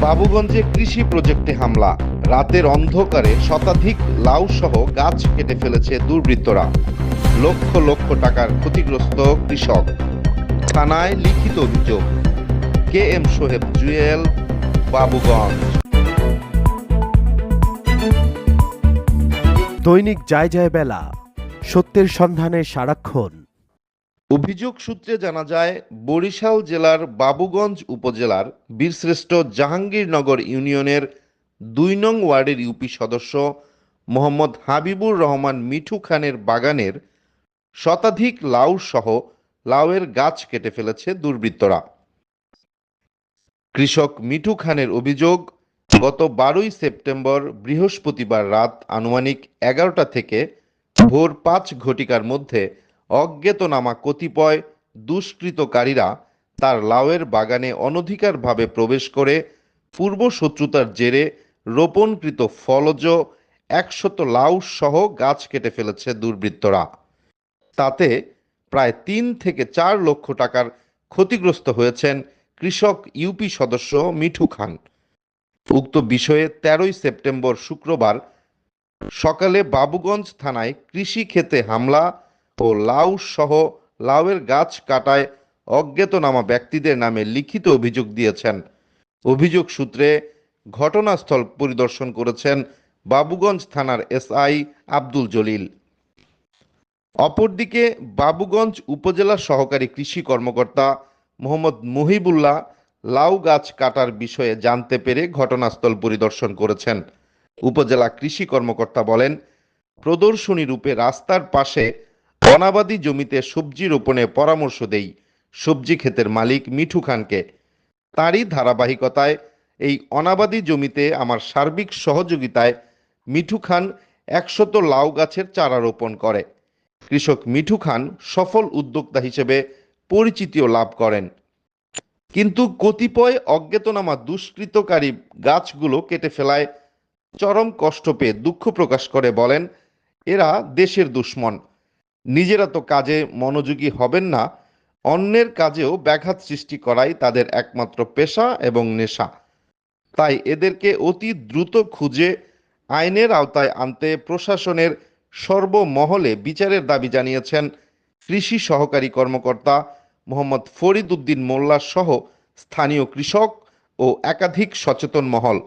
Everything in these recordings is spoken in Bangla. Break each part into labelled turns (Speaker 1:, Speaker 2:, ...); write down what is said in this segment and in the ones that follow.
Speaker 1: বাবুগঞ্জে কৃষি প্রজেক্টে হামলা। রাতের অন্ধকারে শতাধিক লাউ সহ গাছ কেটে ফেলেছে দুর্বৃত্তরা। লক্ষ লক্ষ টাকার ক্ষতিগ্রস্ত কৃষক। থানায় লিখিত অভিযোগ। K M Shoheb Jewel, Babuganj.
Speaker 2: দৈনিক যায় যায় বেলা, সত্যের সন্ধানে সারাক্ষণ।
Speaker 1: অভিযোগ সূত্রে জানা যায়, বরিশাল জেলার বাবুগঞ্জ উপজেলার বীরশ্রেষ্ঠ জাহাঙ্গীরনগর ইউনিয়নের দুই নং ওয়ার্ডের ইউপি সদস্য মোহাম্মদ হাবিবুর রহমান মিঠু খানের বাগানের শতাধিক লাউ সহ লাউয়ের গাছ কেটে ফেলেছে দুর্বৃত্তরা। কৃষক মিঠু খানের অভিযোগ, গত বারোই সেপ্টেম্বর বৃহস্পতিবার রাত আনুমানিক এগারোটা থেকে ভোর পাঁচ ঘটিকার মধ্যে অজ্ঞাতনামা কতিপয় দুষ্কৃতকারীরা তার লাউয়ের বাগানে অনধিকারভাবে প্রবেশ করে পূর্ব শত্রুতার জেরে রোপণকৃত ফলজ একশত লাউ সহ গাছ কেটে ফেলেছে দুর্বৃত্তরা। তাতে প্রায় তিন থেকে চার লক্ষ টাকার ক্ষতিগ্রস্ত হয়েছেন কৃষক ইউপি সদস্য মিঠু খান। উক্ত বিষয়ে তেরোই সেপ্টেম্বর শুক্রবার সকালে বাবুগঞ্জ থানায় কৃষি ক্ষেতে হামলা ও লাউ সহ লাউয়ের গাছ কাটায় অজ্ঞাতনামা ব্যক্তিদের নামে লিখিত অভিযোগ দিয়েছেন। অভিযোগ সূত্রে ঘটনাস্থল পরিদর্শন করেছেন বাবুগঞ্জ থানার এসআই আব্দুল জলিল। অপরদিকে বাবুগঞ্জ উপজেলা সহকারী কৃষি কর্মকর্তা মোহাম্মদ মহিবুল্লাহ লাউ গাছ কাটার বিষয়ে জানতে পেরে ঘটনাস্থল পরিদর্শন করেছেন। উপজেলা কৃষি কর্মকর্তা বলেন, প্রদর্শনী রূপে রাস্তার পাশে অনাবাদি জমিতে সবজি রোপণে পরামর্শ দেই সবজি ক্ষেতের মালিক মিঠু খানকে। তারই ধারাবাহিকতায় এই অনাবাদি জমিতে আমার সার্বিক সহযোগিতায় মিঠু খান একশত লাউ গাছের চারা রোপণ করে। কৃষক মিঠু খান সফল উদ্যোক্তা হিসেবে পরিচিতিও লাভ করেন। কিন্তু কতিপয় অজ্ঞাতনামা দুষ্কৃতকারী গাছগুলো কেটে ফেলায় চরম কষ্ট পেয়ে দুঃখ প্রকাশ করে বলেন, এরা দেশের দুশ্মন। নিজেরা তো কাজে মনোযোগী হবেন না, অন্যের কাজেও ব্যাঘাত সৃষ্টি করাই তাদের একমাত্র পেশা এবং নেশা। তাই এদেরকে অতি দ্রুত খুঁজে আইনের আওতায় আনতে প্রশাসনের সর্বমহলে বিচারের দাবি জানিয়েছেন কৃষি সহকারী কর্মকর্তা মোহাম্মদ ফরিদ উদ্দিন মোল্লা সহ স্থানীয় কৃষক ও একাধিক সচেতন মহল।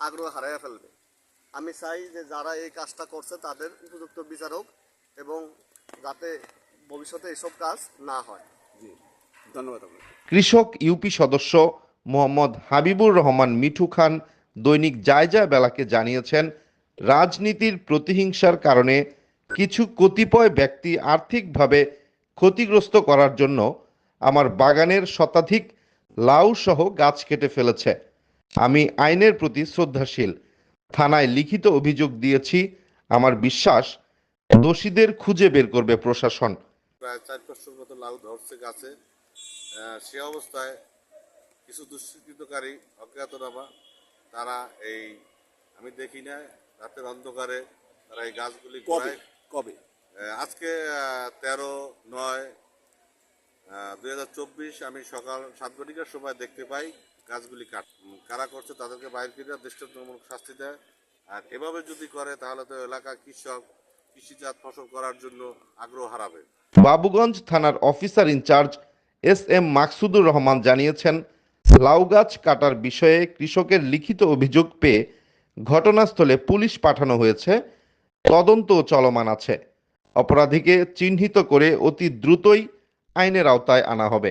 Speaker 3: আগ্রহ হারাইয়া ফেলবে। আমি চাই যে যারা এই কাজটা করছে তাদের উপযুক্ত বিচার হোক এবং যাতে ভবিষ্যতে এসব কাজ না হয়।
Speaker 4: জি ধন্যবাদ আপনাকে।
Speaker 1: কৃষক ইউপি সদস্য মোহাম্মদ হাবিবুর রহমান মিঠু খান দৈনিক জায়জা বেলাকে জানিয়েছেন রাজনীতির প্রতিহিংসার কারণে কিছু কতিপয় ব্যক্তি আর্থিকভাবে ক্ষতিগ্রস্ত করার জন্য আমার বাগানের শতাধিক লাউ সহ গাছ কেটে ফেলেছে। আমি আইনের প্রতি শ্রদ্ধাশীল। থানায় লিখিত অভিযোগ দিয়েছি আমার বিশ্বাস দোষীদের খুঁজে বের করবে প্রশাসন।
Speaker 3: প্রায় চার পাঁচশোর মতো লাউ ধরছে গাছে। আহ, সে অবস্থায় কিছু দুষ্কৃতকারী অজ্ঞাতনামা তারা এই আমি দেখি না রাতের অন্ধকারে তারা এই গাছগুলি
Speaker 4: কবে? কবে?
Speaker 3: আহ, আজকে তেরো নয় দুই হাজার চব্বিশ আমি সকাল সাত ঘটিকার সময় দেখতে পাই গাছগুলি কাট কারা করছে তাদেরকে বাইর করে দৃষ্টান্তমূলক শাস্তি দেয়। আর এভাবে যদি করে তাহলে তো এলাকা কৃষক কৃষিজাত ফসল করার জন্য আগ্রহ হারাবে।
Speaker 1: বাবুগঞ্জ থানার officer incharge S M Maksudur Rahman জানিয়েছেন লাউ গাছ কাটার বিষয়ে কৃষকের লিখিত অভিযোগ পেয়ে ঘটনাস্থলে পুলিশ পাঠানো হয়েছে তদন্ত চলমান আছে। অপরাধীকে চিহ্নিত করে অতি দ্রুতই আইনের আওতায় আনা হবে।